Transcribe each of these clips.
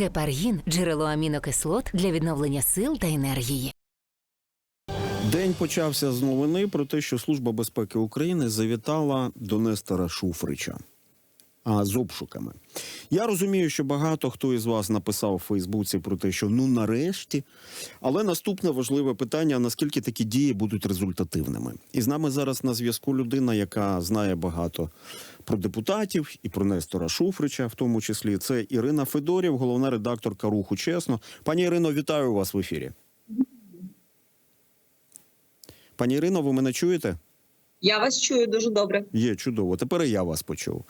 Гепаргін джерело амінокислот для відновлення сил та енергії. День почався з новини про те, що Служба безпеки України завітала до Нестора Шуфрича а, з обшуками. Я розумію, що багато хто із вас написав у Фейсбуці про те, що ну нарешті. Але наступне важливе питання: наскільки такі дії будуть результативними? І з нами зараз на зв'язку людина, яка знає багато про депутатів і про Нестора Шуфрича, в тому числі це Ірина Федорів, головна редакторка руху чесно. Пані Ірино, вітаю вас в ефірі. Пані Ірино, ви мене чуєте? Я вас чую дуже добре. Є чудово. Тепер і я вас почув.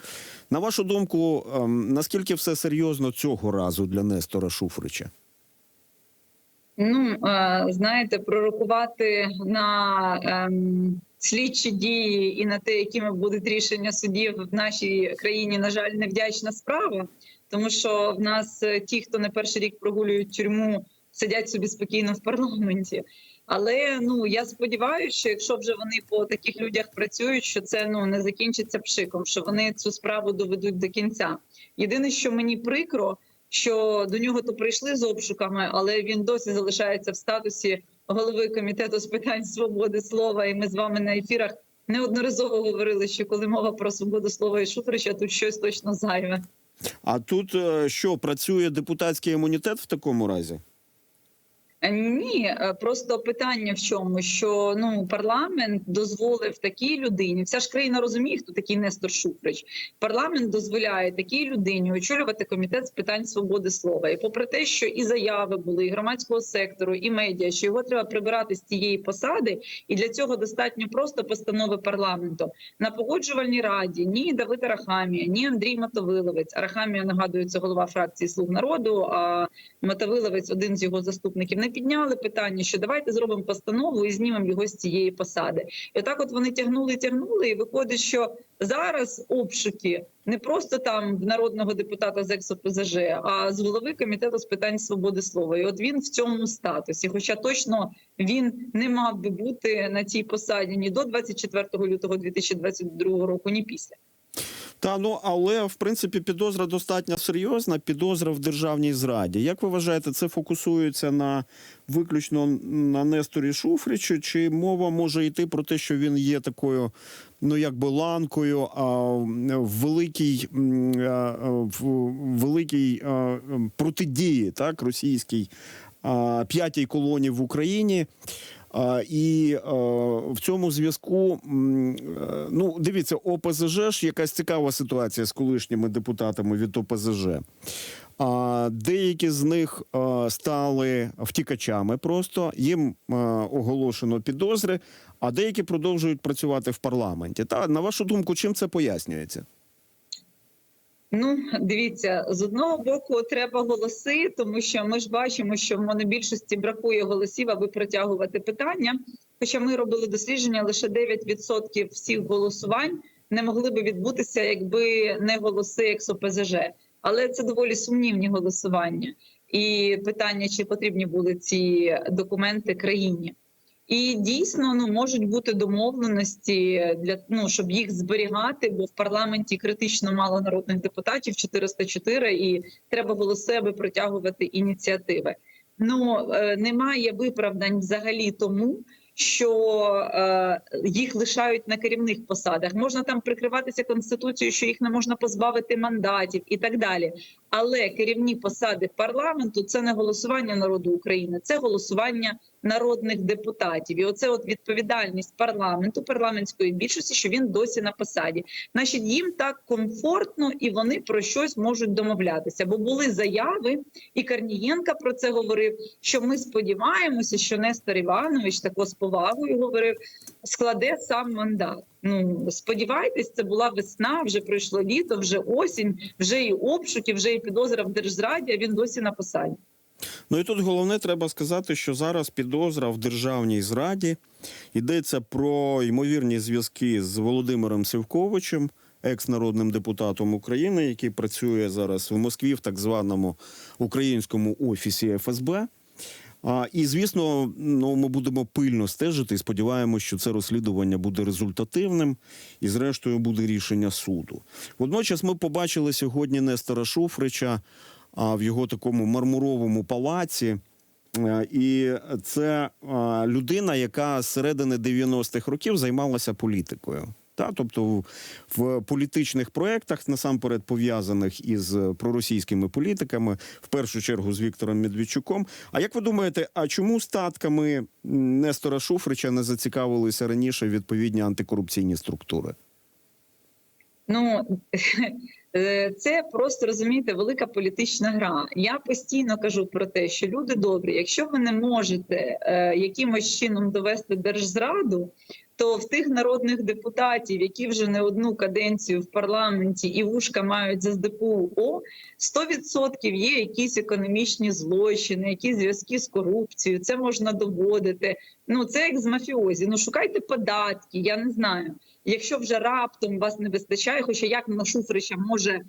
На вашу думку, ем, наскільки все серйозно цього разу для Нестора Шуфрича? Ну е, знаєте, пророкувати на ем, слідчі дії і на те, якими будуть рішення судів в нашій країні, на жаль, невдячна справа, тому що в нас е, ті, хто не перший рік прогулюють тюрму, сидять собі спокійно в парламенті. Але ну я сподіваюся, що якщо вже вони по таких людях працюють, що це ну не закінчиться пшиком, що вони цю справу доведуть до кінця. Єдине, що мені прикро, що до нього то прийшли з обшуками, але він досі залишається в статусі голови комітету з питань свободи слова. І ми з вами на ефірах неодноразово говорили, що коли мова про свободу слова і Шуфрича, тут щось точно зайве. А тут е, що працює депутатський імунітет в такому разі? Е, Ні, е, просто питання в чому, що ну парламент дозволив такій людині. Вся ж країна розуміє, хто такий Нестор Шуфрич. Парламент дозволяє такій людині очолювати комітет з питань свободи слова. І попри те, що і заяви були і громадського сектору, і медіа, що його треба прибирати з цієї посади, і для цього достатньо просто постанови парламенту на погоджувальній раді. Ні Давид Арахамія, ні Андрій Мотовиловець. Арахамія нагадує, це голова фракції Слуг народу. А Мотовиловець, один з його заступників, не підняли питання, що давайте зробимо постанову і знімемо його з цієї посади. І отак, от вони тягнули, тягнули, і виходить, що зараз обшуки не просто там в народного депутата з ЕКСОПЗЖ, а з голови комітету з питань свободи слова. І от він в цьому статусі. Хоча точно він не мав би бути на цій посаді ні до 24 лютого 2022 року, ні після. Та ну але в принципі підозра достатньо серйозна. Підозра в державній зраді. Як ви вважаєте, це фокусується на виключно на Несторі Шуфричу? Чи мова може йти про те, що він є такою, ну якби ланкою, а великій великій протидії так російській п'ятій колоні в Україні? І е, в цьому зв'язку, е, ну дивіться, ОПЗЖ ж якась цікава ситуація з колишніми депутатами від ОПЗЖ. А деякі з них е, стали втікачами, просто їм оголошено підозри, а деякі продовжують працювати в парламенті. Та на вашу думку, чим це пояснюється? Ну, дивіться, з одного боку треба голоси, тому що ми ж бачимо, що в монобільшості бракує голосів, аби протягувати питання. Хоча ми робили дослідження, лише 9% всіх голосувань не могли би відбутися, якби не голоси ЕКСОПЗЖ. Але це доволі сумнівні голосування, і питання, чи потрібні були ці документи країні. І дійсно ну можуть бути домовленості для ну щоб їх зберігати, бо в парламенті критично мало народних депутатів 404, і треба голоси, аби протягувати ініціативи. Ну е, немає виправдань взагалі тому. Що е, їх лишають на керівних посадах, можна там прикриватися конституцією, що їх не можна позбавити мандатів і так далі. Але керівні посади парламенту це не голосування народу України, це голосування народних депутатів. І оце от відповідальність парламенту, парламентської більшості, що він досі на посаді. Значить, їм так комфортно і вони про щось можуть домовлятися. Бо були заяви, і Корнієнка про це говорив. Що ми сподіваємося, що Нестор Іванович тако з повагою говорив, складе сам мандат. Ну сподівайтесь, це була весна, вже пройшло літо, вже осінь, вже і обшуки, вже і підозра в держзраді. а Він досі на посаді. Ну і тут головне треба сказати, що зараз підозра в державній зраді йдеться про ймовірні зв'язки з Володимиром Сівковичем, екс-народним депутатом України, який працює зараз в Москві в так званому українському офісі ФСБ. А, і звісно, ну ми будемо пильно стежити і сподіваємося, що це розслідування буде результативним, і зрештою буде рішення суду. Водночас, ми побачили сьогодні Нестора Шуфрича а, в його такому мармуровому палаці. Е, І це людина, яка з середини 90-х років займалася політикою. Та, тобто в, політичних проєктах, насамперед пов'язаних із проросійськими політиками, в першу чергу з Віктором Медведчуком. А як ви думаєте, а чому статками Нестора Шуфрича не зацікавилися раніше відповідні антикорупційні структури? Ну е, це просто розумієте, велика політична гра. Я постійно кажу про те, що люди добрі, якщо ви не можете е, якимось чином довести держзраду, то в тих народних депутатів, які вже не одну каденцію в парламенті і вушка мають за СДПУ, 100% є якісь економічні злочини, якісь зв'язки з корупцією. Це можна доводити. Ну це як з мафіозі. Ну шукайте податки. Я не знаю. Якщо вже раптом вас не вистачає, хоча як на Шуфрича може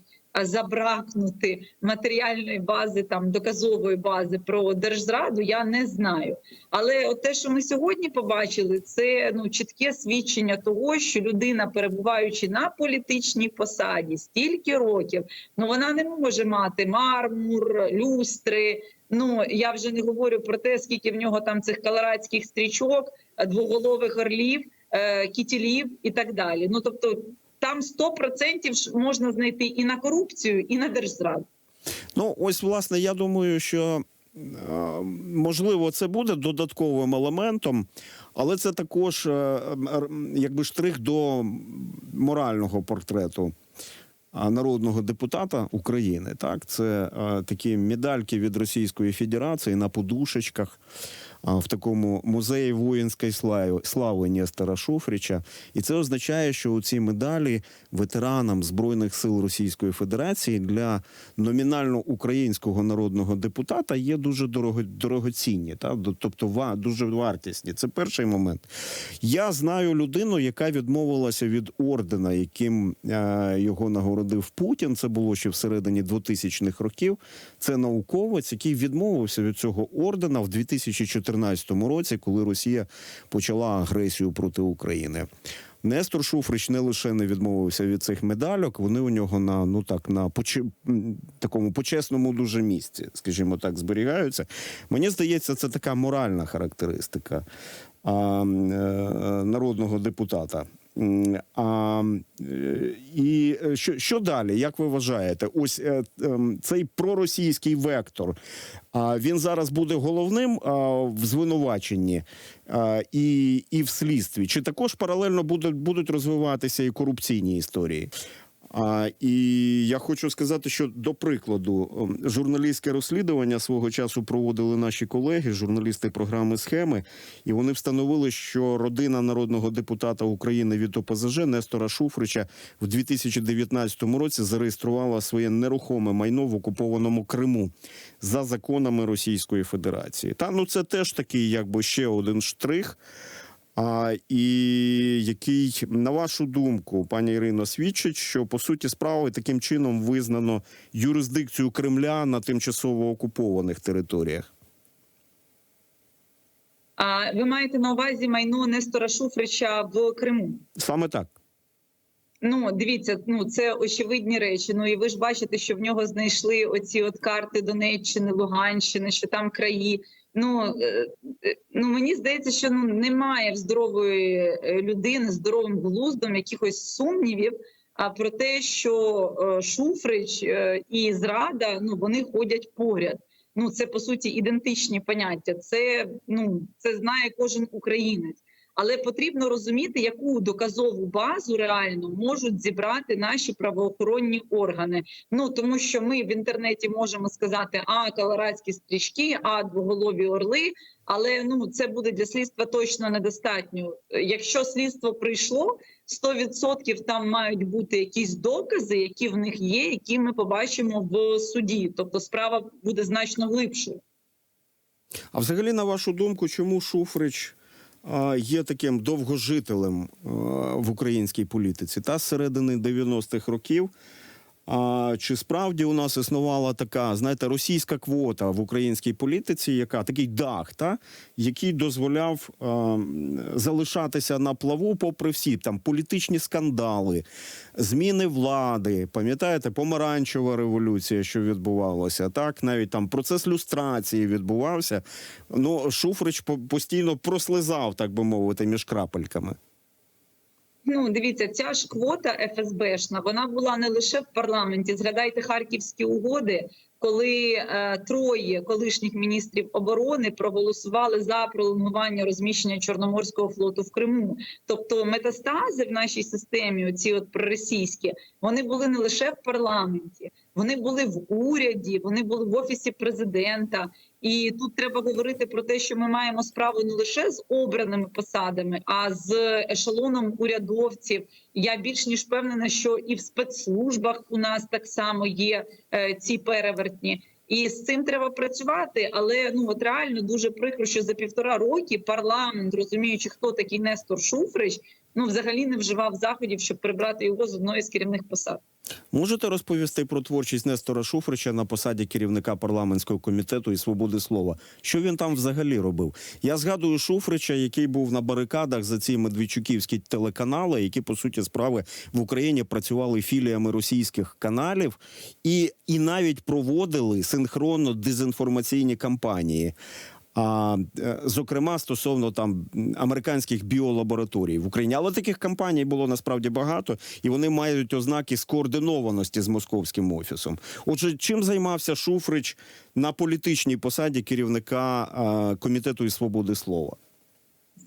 забракнути матеріальної бази, там доказової бази про держзраду, я не знаю. Але от те, що ми сьогодні побачили, це ну чітке свідчення того, що людина, перебуваючи на політичній посаді стільки років, ну вона не може мати мармур, люстри. Ну я вже не говорю про те, скільки в нього там цих колорадських стрічок, двоголових орлів, кітілів і так далі. Ну тобто. Там 100% можна знайти і на корупцію, і на держзраду. Ну, ось, власне, я думаю, що е, можливо це буде додатковим елементом, але це також е, якби штрих до морального портрету народного депутата України. Так, це е, такі медальки від Російської Федерації на подушечках. А, В такому музеї воїнської слави, слави Нестора Шуфрича, і це означає, що у ці медалі ветеранам збройних сил Російської Федерації для номінально українського народного депутата є дуже дорого, дорогоцінні, та тобто ва, дуже вартісні. Це перший момент. Я знаю людину, яка відмовилася від ордена, яким е, його нагородив Путін. Це було ще всередині 2000-х років. Це науковець, який відмовився від цього ордена в 2014 році, коли Росія почала агресію проти України. Нестор Шуфрич не лише не відмовився від цих медальок, вони у нього на ну так на поч... такому почесному дуже місці, скажімо так, зберігаються. Мені здається, це така моральна характеристика а, е, народного депутата. А, е, і е, що, що далі? Як ви вважаєте? Ось е, ем, цей проросійський вектор. А він зараз буде головним в звинуваченні і, і в слідстві. Чи також паралельно будуть, будуть розвиватися і корупційні історії? А, і я хочу сказати, що до прикладу, ем, журналістське розслідування свого часу проводили наші колеги, журналісти програми схеми, і вони встановили, що родина народного депутата України від ОПЗЖ Нестора Шуфрича в 2019 році зареєструвала своє нерухоме майно в окупованому Криму за законами Російської Федерації. Та ну це теж такий, якби ще один штрих. А, і який, на вашу думку, пані Ірино, свідчить, що по суті справи таким чином визнано юрисдикцію Кремля на тимчасово окупованих територіях? А ви маєте на увазі майно Нестора Шуфрича в Криму? Саме так. Ну, дивіться, ну це очевидні речі. Ну і ви ж бачите, що в нього знайшли оці от карти Донеччини, Луганщини, що там краї. Ну, е, е, ну мені здається, що ну немає в здорової е, людини здоровим глуздом якихось сумнівів. А про те, що Шуфрич і зрада ну вони ходять поряд. Ну це по суті ідентичні поняття. Це ну це знає кожен українець. Але потрібно розуміти, яку доказову базу реально можуть зібрати наші правоохоронні органи. Ну тому що ми в інтернеті можемо сказати, а колорадські стрічки, а двоголові орли. Але ну це буде для слідства точно недостатньо. Якщо слідство прийшло, 100% там мають бути якісь докази, які в них є, які ми побачимо в суді. Тобто справа буде значно глибшою. А взагалі, на вашу думку, чому Шуфрич є таким довгожителем в українській політиці? Та з середини 90-х років А чи справді у нас існувала така, знаєте, російська квота в українській політиці, яка такий дах, та який дозволяв е, залишатися на плаву, попри всі там політичні скандали, зміни влади, пам'ятаєте, помаранчева революція, що відбувалося, так навіть там процес люстрації відбувався. Ну Шуфрич по- постійно прослизав, так би мовити, між крапельками. Ну, дивіться, ця ж квота ФСБшна, вона була не лише в парламенті. Згадайте харківські угоди, коли е, троє колишніх міністрів оборони проголосували за пролонгування розміщення Чорноморського флоту в Криму. Тобто метастази в нашій системі, оці от проросійські, вони були не лише в парламенті, вони були в уряді, вони були в офісі президента. І тут треба говорити про те, що ми маємо справу не лише з обраними посадами, а з ешелоном урядовців. Я більш ніж впевнена, що і в спецслужбах у нас так само є е, ці перевертні. І з цим треба працювати, але ну от реально дуже прикро, що за півтора роки парламент, розуміючи, хто такий Нестор Шуфрич, ну взагалі не вживав заходів, щоб прибрати його з одної з керівних посад. Можете розповісти про творчість Нестора Шуфрича на посаді керівника парламентського комітету і свободи слова? Що він там взагалі робив? Я згадую Шуфрича, який був на барикадах за ці медведчуківські телеканали, які по суті справи в Україні працювали філіями російських каналів, і, і навіть проводили синхронно дезінформаційні кампанії. А е, зокрема стосовно там американських біолабораторій в Україні, але таких кампаній було насправді багато, і вони мають ознаки скоординованості з московським офісом. Отже, чим займався Шуфрич на політичній посаді керівника е, комітету із свободи слова?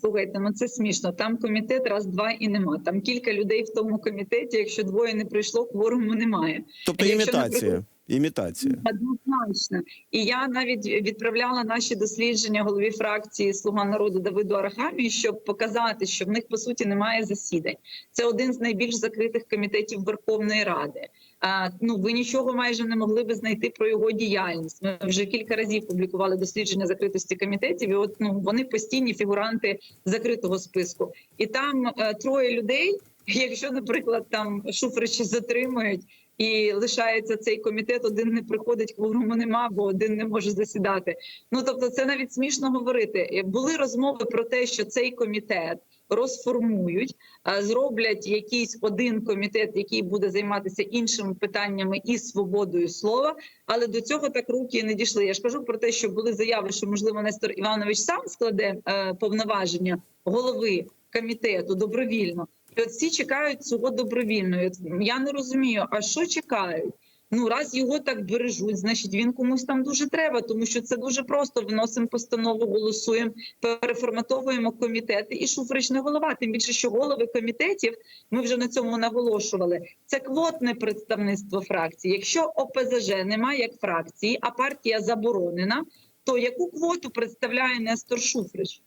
Слухайте, ну це смішно. Там комітет раз, два і нема. Там кілька людей в тому комітеті. Якщо двоє не прийшло, кворуму немає. Тобто Якщо, імітація. наприклад, Імітація. Однозначно. І я навіть відправляла наші дослідження голові фракції Слуга народу Давиду Арахамі, щоб показати, що в них по суті немає засідань. Це один з найбільш закритих комітетів Верховної Ради. А, ну ви нічого майже не могли би знайти про його діяльність. Ми вже кілька разів публікували дослідження закритості комітетів. І от ну вони постійні фігуранти закритого списку, і там е, троє людей. Якщо, наприклад, там Шуфрича затримують і лишається цей комітет, один не приходить, кворуму нема, бо один не може засідати. Ну тобто, це навіть смішно говорити. Були розмови про те, що цей комітет розформують, зроблять якийсь один комітет, який буде займатися іншими питаннями і свободою слова. Але до цього так руки не дійшли. Я ж кажу про те, що були заяви, що можливо Нестор Іванович сам складе е, повноваження голови комітету добровільно. І от всі чекають цього добровільно. Я не розумію, а що чекають? Ну, раз його так бережуть, значить він комусь там дуже треба, тому що це дуже просто. Вносимо постанову, голосуємо, переформатовуємо комітети. І Шуфричне голова. Тим більше, що голови комітетів ми вже на цьому наголошували. Це квотне представництво фракції. Якщо ОПЗЖ немає як фракції, а партія заборонена, то яку квоту представляє Нестор Шуфрич?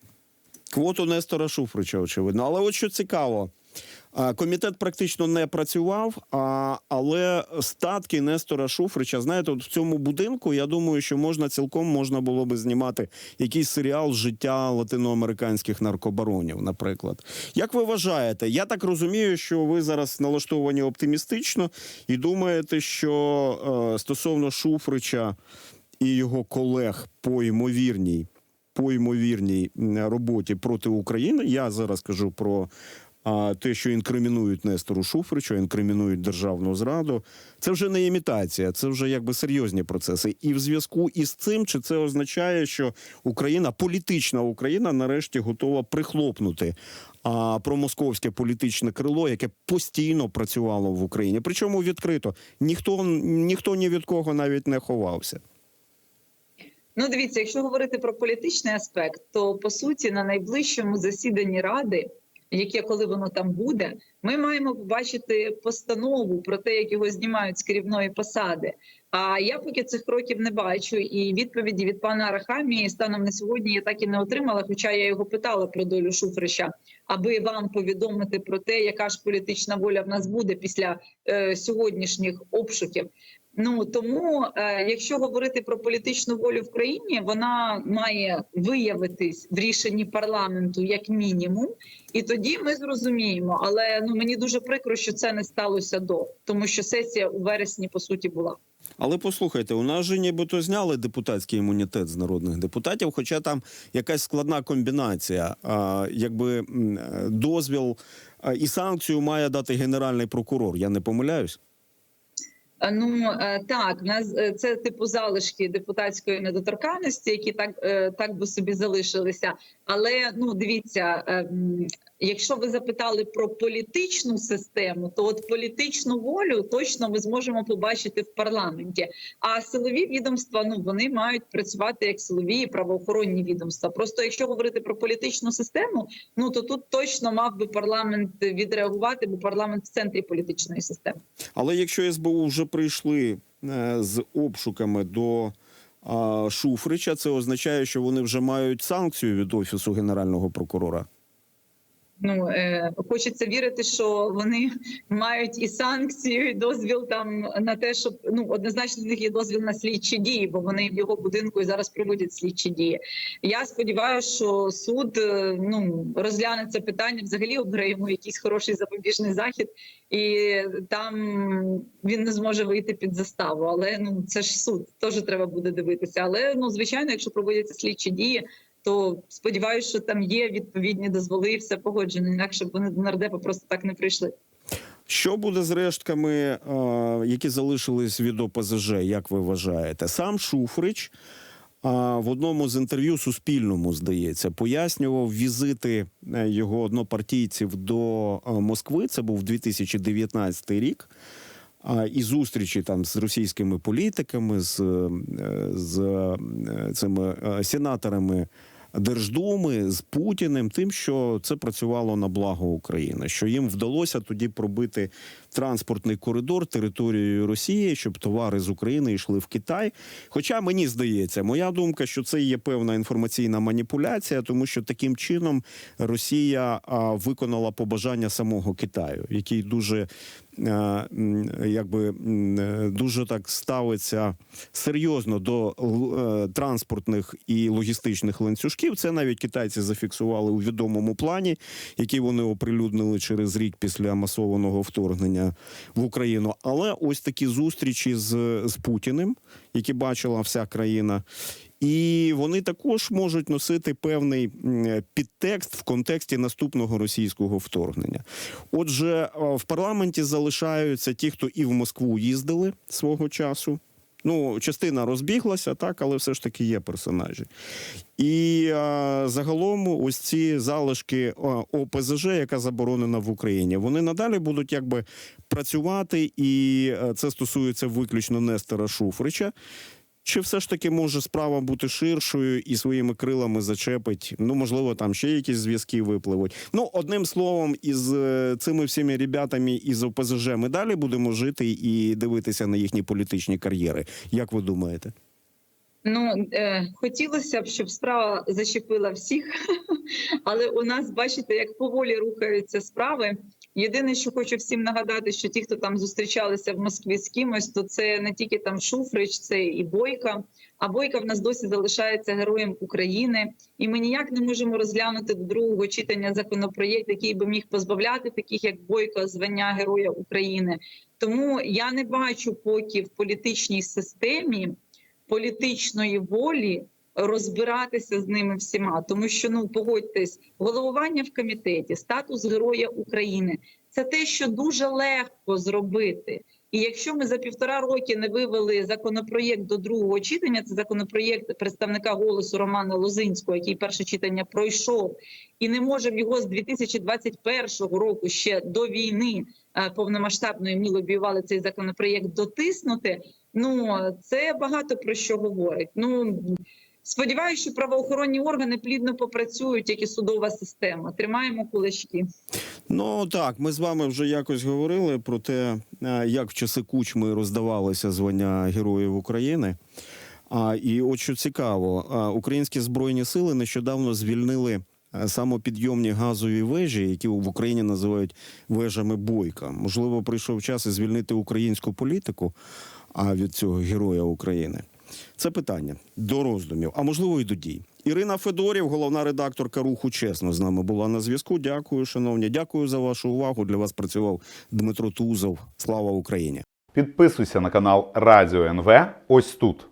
Квоту Нестора Шуфрича, очевидно. Але от що цікаво. Комітет практично не працював, але статки Нестора Шуфрича, знаєте, от в цьому будинку, я думаю, що можна цілком можна було би знімати якийсь серіал життя латиноамериканських наркобаронів, наприклад. Як ви вважаєте? Я так розумію, що ви зараз налаштовані оптимістично і думаєте, що е, стосовно Шуфрича і його колег по ймовірній по ймовірній роботі проти України. Я зараз кажу про а, те, що інкримінують Нестору Шуфричу, інкримінують державну зраду. Це вже не імітація, це вже якби серйозні процеси. І в зв'язку із цим, чи це означає, що Україна, політична Україна, нарешті готова прихлопнути. А промосковське політичне крило, яке постійно працювало в Україні, причому відкрито ніхто ніхто ні від кого навіть не ховався. Ну, дивіться, якщо говорити про політичний аспект, то по суті на найближчому засіданні ради, яке коли воно там буде, ми маємо побачити постанову про те, як його знімають з керівної посади. А я поки цих кроків не бачу, і відповіді від пана Арахамії станом на сьогодні я так і не отримала. Хоча я його питала про долю Шуфрича, аби вам повідомити про те, яка ж політична воля в нас буде після е, сьогоднішніх обшуків. Ну тому, е, якщо говорити про політичну волю в країні, вона має виявитись в рішенні парламенту як мінімум, і тоді ми зрозуміємо. Але ну мені дуже прикро, що це не сталося до тому, що сесія у вересні по суті була. Але послухайте, у нас же нібито зняли депутатський імунітет з народних депутатів, хоча там якась складна комбінація. А, якби е, дозвіл а, і санкцію має дати генеральний прокурор. Я не помиляюсь. Е, Ну е, так, в нас е, це типу залишки депутатської недоторканності, які так, так би собі залишилися. Але ну дивіться, е, м, якщо ви запитали про політичну систему, то от політичну волю точно ми зможемо побачити в парламенті. А силові відомства ну вони мають працювати як силові і правоохоронні відомства. Просто якщо говорити про політичну систему, ну то тут точно мав би парламент відреагувати, бо парламент в центрі політичної системи. Але якщо СБУ вже прийшли е, з обшуками до Шуфрича, це означає, що вони вже мають санкцію від офісу генерального прокурора. Ну е, хочеться вірити, що вони мають і санкцію, і дозвіл там на те, щоб ну однозначно в них є дозвіл на слідчі дії, бо вони в його будинку і зараз проводять слідчі дії. Я сподіваюся, що суд е, ну розгляне це питання, взагалі обере йому якийсь хороший запобіжний захід, і там він не зможе вийти під заставу. Але ну це ж суд, теж треба буде дивитися. Але ну звичайно, якщо проводяться слідчі дії то сподіваюся, що там є відповідні дозволи і все погоджено. Інакше б вони до нардепа просто так не прийшли. Що буде з рештками, е, які залишились від ОПЗЖ, як ви вважаєте? Сам Шуфрич е, в одному з інтерв'ю Суспільному, здається, пояснював візити е, його однопартійців до Москви. Це був 2019 рік. А, і зустрічі там з російськими політиками, з, е, з е, цими е, сенаторами Держдуми, з Путіним, тим, що це працювало на благо України, що їм вдалося тоді пробити транспортний коридор територією Росії, щоб товари з України йшли в Китай. Хоча мені здається, моя думка, що це є певна інформаційна маніпуляція, тому що таким чином Росія виконала побажання самого Китаю, який дуже е, якби е, дуже так ставиться серйозно до е, транспортних і логістичних ланцюжків. Це навіть китайці зафіксували у відомому плані, який вони оприлюднили через рік після масованого вторгнення в Україну. Але ось такі зустрічі з, з Путіним, які бачила вся країна. І вони також можуть носити певний підтекст в контексті наступного російського вторгнення. Отже, е, в парламенті залишаються ті, хто і в Москву їздили свого часу. Ну, частина розбіглася, так, але все ж таки є персонажі. І а, загалом ось ці залишки е, ОПЗЖ, яка заборонена в Україні, вони надалі будуть якби працювати, і е, це стосується виключно Нестера Шуфрича. Чи все ж таки може справа бути ширшою і своїми крилами зачепить? Ну, можливо, там ще якісь зв'язки випливуть. Ну, одним словом, із е, цими всіми ребятами із ОПЗЖ ми далі будемо жити і дивитися на їхні політичні кар'єри. Як ви думаєте? Ну е, хотілося б, щоб справа зачепила всіх, але у нас бачите, як поволі рухаються справи. Єдине, що хочу всім нагадати, що ті, хто там зустрічалися в Москві з кимось, то це не тільки там Шуфрич, це і Бойка. А Бойка в нас досі залишається героєм України, і ми ніяк не можемо розглянути до другого читання законопроєкт, який би міг позбавляти таких, як Бойко, звання Героя України. Тому я не бачу поки в політичній системі політичної волі розбиратися з ними всіма, тому що ну погодьтесь, головування в комітеті, статус Героя України це те, що дуже легко зробити. І якщо ми за півтора роки не вивели законопроєкт до другого читання, це законопроєкт представника голосу Романа Лозинського, який перше читання пройшов, і не можемо його з 2021 року ще до війни е, повномасштабної ми лобіювали цей законопроєкт дотиснути. Ну це багато про що говорить. Ну сподіваюся, що правоохоронні органи плідно попрацюють, як і судова система. Тримаємо кулачки. Ну так, ми з вами вже якось говорили про те, е, як в часи кучми роздавалися звання Героїв України. А і от що цікаво, українські збройні сили нещодавно звільнили е, самопідйомні газові вежі, які в Україні називають вежами бойка. Можливо, прийшов час і звільнити українську політику, а від цього героя України. Це питання до роздумів, а можливо, і до дій. Ірина Федорів, головна редакторка руху чесно, з нами була на зв'язку. Дякую, шановні. Дякую за вашу увагу. Для вас працював Дмитро Тузов. Слава Україні! Підписуйся на канал Радіо НВ ось тут.